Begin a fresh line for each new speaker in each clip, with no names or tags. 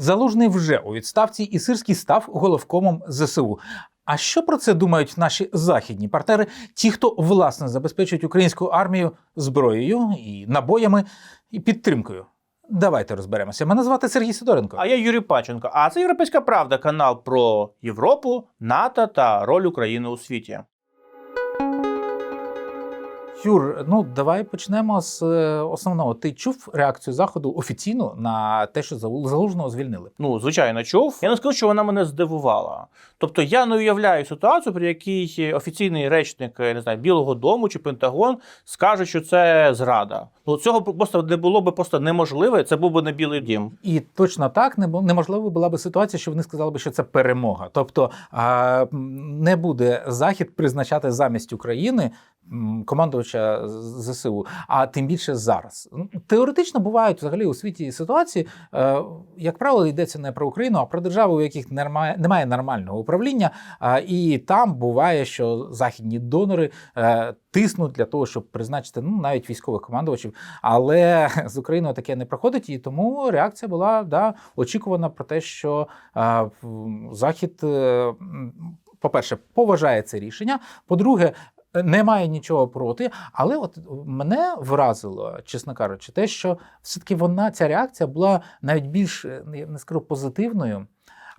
Залужний вже у відставці і Сирський став головкомом ЗСУ. А що про це думають наші західні партнери, ті, хто власне забезпечують українську армію зброєю і набоями і підтримкою? Давайте розберемося. Мене звати Сергій Сидоренко.
А я Юрій Паченко. А це Європейська Правда, канал про Європу, НАТО та роль України у світі.
Юр, ну давай почнемо з е, основного. Ти чув реакцію заходу офіційно на те, що Залу- залужного звільнили?
Ну, звичайно, чув. Я не скажу, що вона мене здивувала. Тобто я не уявляю ситуацію, при якій офіційний речник не знаю, Білого Дому чи Пентагон скаже, що це зрада. Ну цього просто не було би просто неможливо. Це був би не білий дім.
І точно так не неможливо була би ситуація, що вони сказали би, що це перемога. Тобто не буде захід призначати замість України командувача ЗСУ, а тим більше зараз. Теоретично бувають взагалі у світі ситуації, е, як правило, йдеться не про Україну, а про держави, у яких немає нормального управління. І там буває, що західні донори е, тиснуть для того, щоб призначити ну навіть військових командувачів. Але з Україною таке не проходить, і тому реакція була да, очікувана про те, що е, Захід, е, по-перше, поважає це рішення. По-друге, немає нічого проти, але от мене вразило, чесно кажучи, те, що все-таки вона ця реакція була навіть більш не скажу позитивною.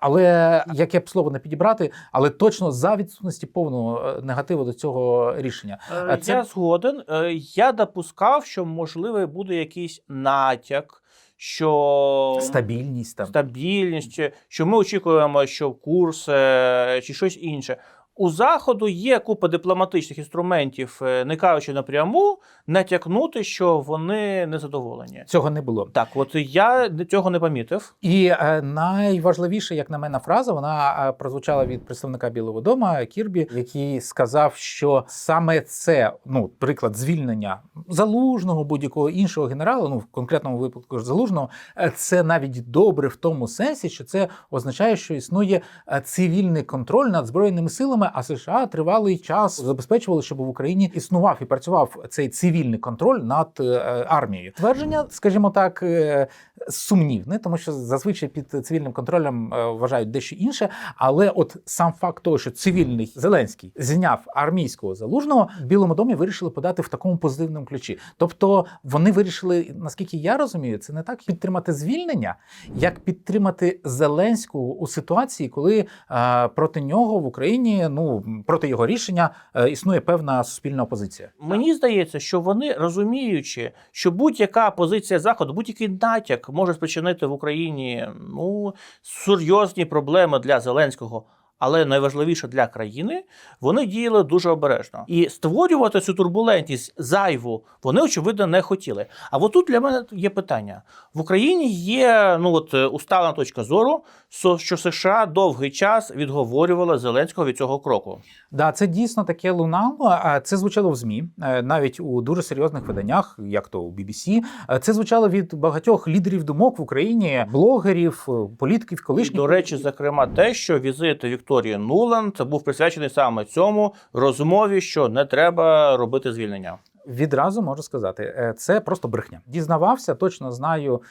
Але яке б слово не підібрати, але точно за відсутності повного е, негативу до цього рішення.
Е,
це-
Я згоден. Е, Я допускав, що можливо буде якийсь натяк, що
Стабільність там.
стабільність, що ми очікуємо, що курс е, чи щось інше. У заходу є купа дипломатичних інструментів, е, не кажучи напряму, натякнути, що вони незадоволені.
Цього не було.
Так, от я цього не помітив.
І е, найважливіша, як на мене, фраза вона е, прозвучала від представника Білого Дому Кірбі, який сказав, що саме це ну приклад звільнення залужного будь-якого іншого генерала, ну в конкретному випадку ж залужного, е, це навіть добре в тому сенсі, що це означає, що існує цивільний контроль над збройними силами. А США тривалий час забезпечували, щоб в Україні існував і працював цей цивільний контроль над е, армією. Твердження, скажімо так, е, сумнівне, тому що зазвичай під цивільним контролем е, вважають дещо інше. Але от сам факт того, що цивільний Зеленський зняв армійського залужного, Білому домі вирішили подати в такому позитивному ключі. Тобто вони вирішили, наскільки я розумію, це не так підтримати звільнення, як підтримати Зеленського у ситуації, коли е, проти нього в Україні, ну проти його рішення, е, існує певна суспільна опозиція.
Мені здається, що вони розуміючи, що будь-яка позиція заходу, будь-який натяк може спричинити в Україні ну серйозні проблеми для Зеленського. Але найважливіше для країни, вони діяли дуже обережно і створювати цю турбулентність зайву вони очевидно не хотіли. А от тут для мене є питання: в Україні є ну от е, усталена точка зору, що США довгий час відговорювали Зеленського від цього кроку.
Да, це дійсно таке лунало. Це звучало в ЗМІ, е, навіть у дуже серйозних виданнях, як то у BBC. Е, Це звучало від багатьох лідерів думок в Україні, блогерів, політиків,
І, до речі, зокрема, те, що візит Вікторії Нуланд був присвячений саме цьому розмові, що не треба робити звільнення.
Відразу можу сказати, е, це просто брехня. Дізнавався, точно знаю.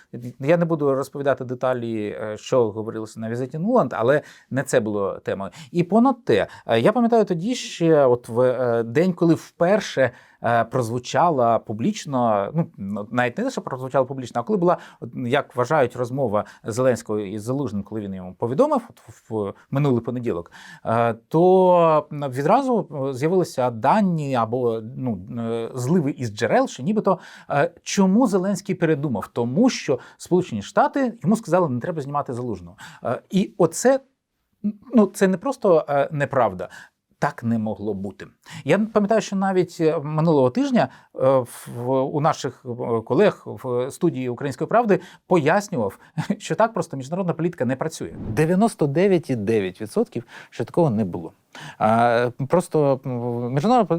Я не буду розповідати деталі, е, що говорилося на візиті Нуланд, але не це було темою. І понад те, е, я пам'ятаю тоді ще, от в день, коли вперше прозвучала публічно, ну навіть не що прозвучала публічно, а коли була, як вважають, розмова Зеленського із Залужним, коли він йому повідомив в, минулий понеділок, е, то відразу е, з'явилися дані або ну е, зливи із джерел, що нібито е, чому Зеленський передумав, тому що Сполучені Штати йому сказали, не треба знімати залужного. Е, І оце ну це не просто е, неправда. Так не могло бути. Я пам'ятаю, що навіть е, минулого тижня е, в, у наших е, колег в студії Української правди пояснював, що так просто міжнародна політика не працює. 99,9% що такого не було. Просто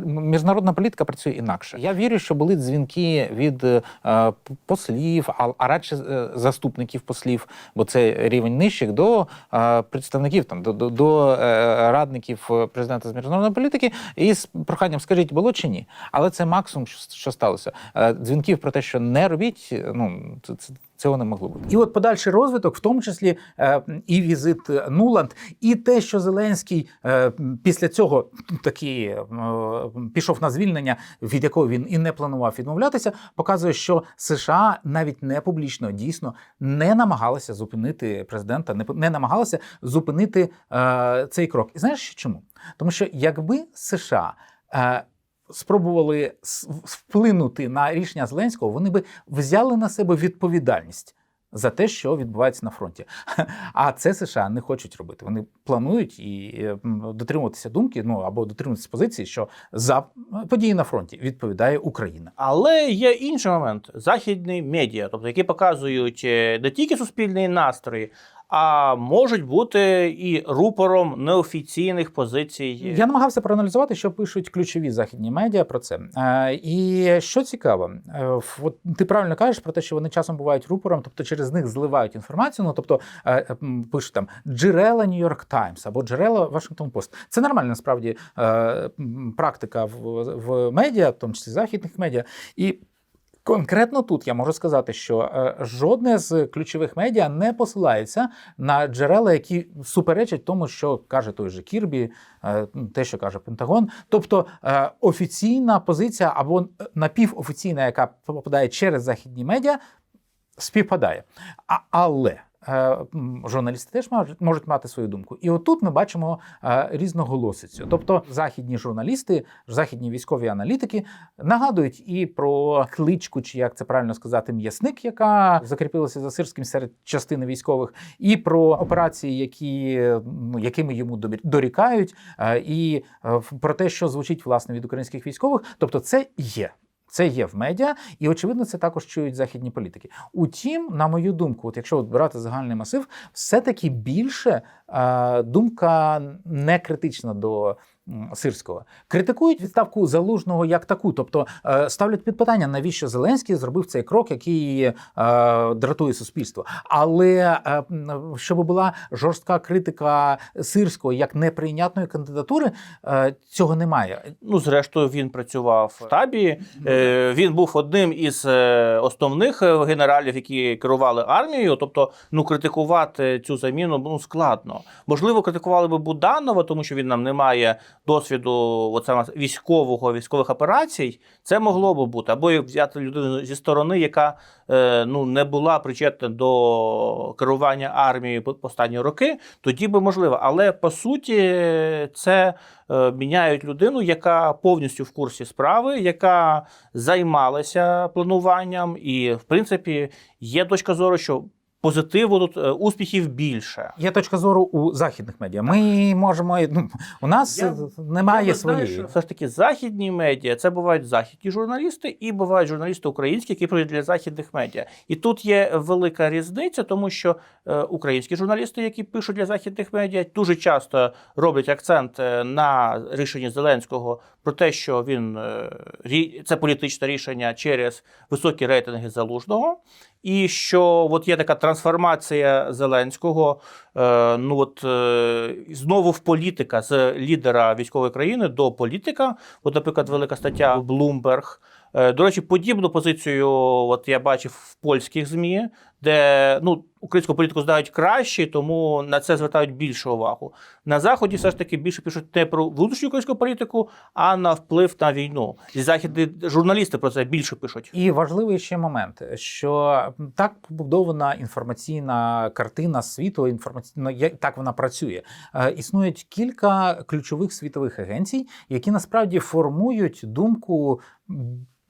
міжнародна, політика працює інакше. Я вірю, що були дзвінки від послів, а, радше заступників послів, бо це рівень нижчих, до представників там до, до, до радників президента з міжнародної політики, і з проханням скажіть, було чи ні. Але це максимум, що, що сталося. Е, Дзвінків про те, що не робіть, ну це, це, Цього не могло бути. І от подальший розвиток, в тому числі е, і візит Нуланд, і те, що Зеленський е, після цього таки е, пішов на звільнення, від якого він і не планував відмовлятися, показує, що США навіть не публічно дійсно не намагалися зупинити президента, не, намагалися зупинити цей крок. І знаєш чому? Тому що якби США. Е, спробували вплинути на рішення Зеленського, вони би взяли на себе відповідальність за те, що відбувається на фронті. А це США не хочуть робити. Вони планують і е, дотримуватися думки, ну або дотримуватися позиції, що за події на фронті відповідає Україна.
Але є інший момент: західні медіа, тобто які показують е, не тільки суспільні настрої, а можуть бути і рупором неофіційних позицій.
Я намагався проаналізувати, що пишуть ключові західні медіа про це. Е, І що цікаво, е, от ти правильно кажеш про те, що вони часом бувають рупором, тобто через них зливають інформацію. Ну тобто е, пишуть там джерела York Times або джерела Washington Post. Це нормальна насправді практика в, в медіа, в тому числі західних медіа. І Конкретно тут я можу сказати, що е, жодне з ключових медіа не посилається на джерела, які суперечать тому, що каже той же Кірбі, е, те, що каже Пентагон. Тобто е, офіційна позиція або напівофіційна, яка попадає через західні медіа, співпадає. А, але журналісти теж можуть, можуть мати свою думку. І отут ми бачимо е, різноголосицю. Тобто західні журналісти, західні військові аналітики нагадують і про кличку, чи як це правильно сказати, м'ясник, яка закріпилася за сирським серед частини військових, і про операції, які, ну, якими йому дорікають, е, і е, про те, що звучить власне від українських військових. Тобто, це є. Це є в медіа, і очевидно, це також чують західні політики. Утім, на мою думку, от якщо от брати загальний масив, все-таки більше е, думка не критична до Сирського. Критикують відставку залужного як таку, тобто е, ставлять під питання, навіщо Зеленський зробив цей крок, який е, дратує суспільство. Але е, щоб була жорстка критика Сирського як неприйнятної кандидатури, е, цього немає.
Ну, зрештою, він працював в штабі. Е, Він був одним із е, основних е, генералів, які керували армією. Тобто, ну критикувати цю заміну ну складно. Можливо, критикували би Буданова, тому що він нам не має досвіду от саме військового військових операцій. Це могло би бути або взяти людину зі сторони, яка е, ну не була причетна до керування армією останні роки. Тоді би можливо. Але по суті, це е, міняють людину, яка повністю в курсі справи, яка займалася плануванням, і в принципі є точка зору, що позитиву тут е, успіхів більше.
Є точка зору у західних медіа. Ми можемо ну, у нас
Я-
немає
Я знаю,
своєї.
що Все ж таки західні медіа це бувають західні журналісти, і бувають журналісти українські, які працюють для західних медіа. І тут є велика різниця, тому що е, українські журналісти, які пишуть для західних медіа, дуже часто роблять акцент е, на рішенні Зеленського про те, що він е, це політичне рішення через високі рейтинги залужного. І що от є така трансформація Зеленського, е, ну от е, знову в політика з лідера військової країни до політика. От, наприклад, велика стаття. Е, До речі, подібну позицію от я бачив в польських ЗМІ, де ну, українську політику знають краще, тому на це звертають більше увагу. На заході все ж таки більше пишуть не про внутрішню українську політику, а на вплив на війну. І західні журналісти про це більше пишуть.
І важливий ще момент, що так побудована інформаційна картина світу, інформаційно так вона працює. Е, Існують кілька ключових світових агенцій, які насправді формують думку.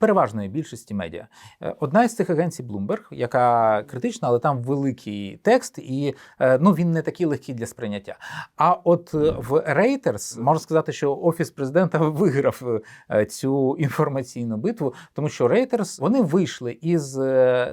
Переважної більшості медіа. Е, Одна із цих агенцій Bloomberg, яка критична, але там великий текст, і е, ну він не такий легкий для сприйняття. А от е, в Reuters можна сказати, що офіс президента виграв цю інформаційну битву, тому що Reuters, вони вийшли із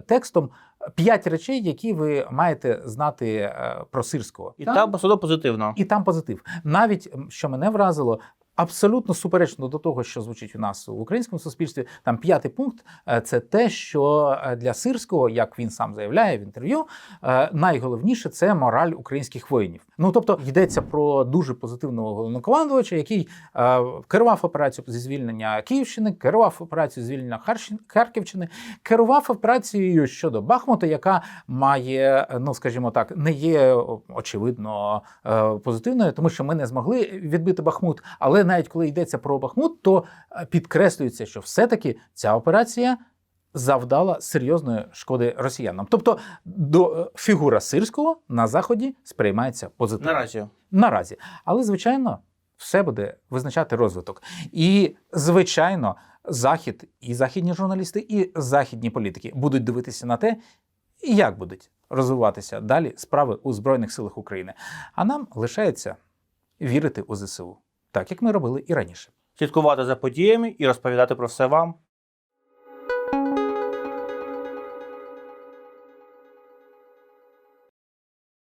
текстом п'ять речей, які ви маєте знати про сирського.
І там посудо позитивно.
і там позитив. Навіть що мене вразило. Абсолютно суперечно до того, що звучить у нас в українському суспільстві. Там п'ятий пункт е, це те, що е, для сирського, як він сам заявляє в інтерв'ю, е, найголовніше це мораль українських воїнів. Ну тобто йдеться про дуже позитивного головнокомандувача, який керував операцією зі звільнення Київщини, керував операцією звільнення Харківщини, керував операцією щодо Бахмута, яка має, ну скажімо так, не є очевидно позитивною, тому що ми не змогли відбити Бахмут. Але навіть коли йдеться про Бахмут, то е, підкреслюється, що все-таки ця операція. Завдала серйозної шкоди росіянам, тобто до е, фігура сирського на заході сприймається позитивно
Наразі.
наразі. Але, звичайно, все буде визначати розвиток. І, звичайно, Захід і західні журналісти, і західні політики будуть дивитися на те, як будуть розвиватися далі справи у Збройних силах України. А нам лишається вірити у ЗСУ, так як ми робили і раніше.
Слідкувати за подіями і розповідати про все вам.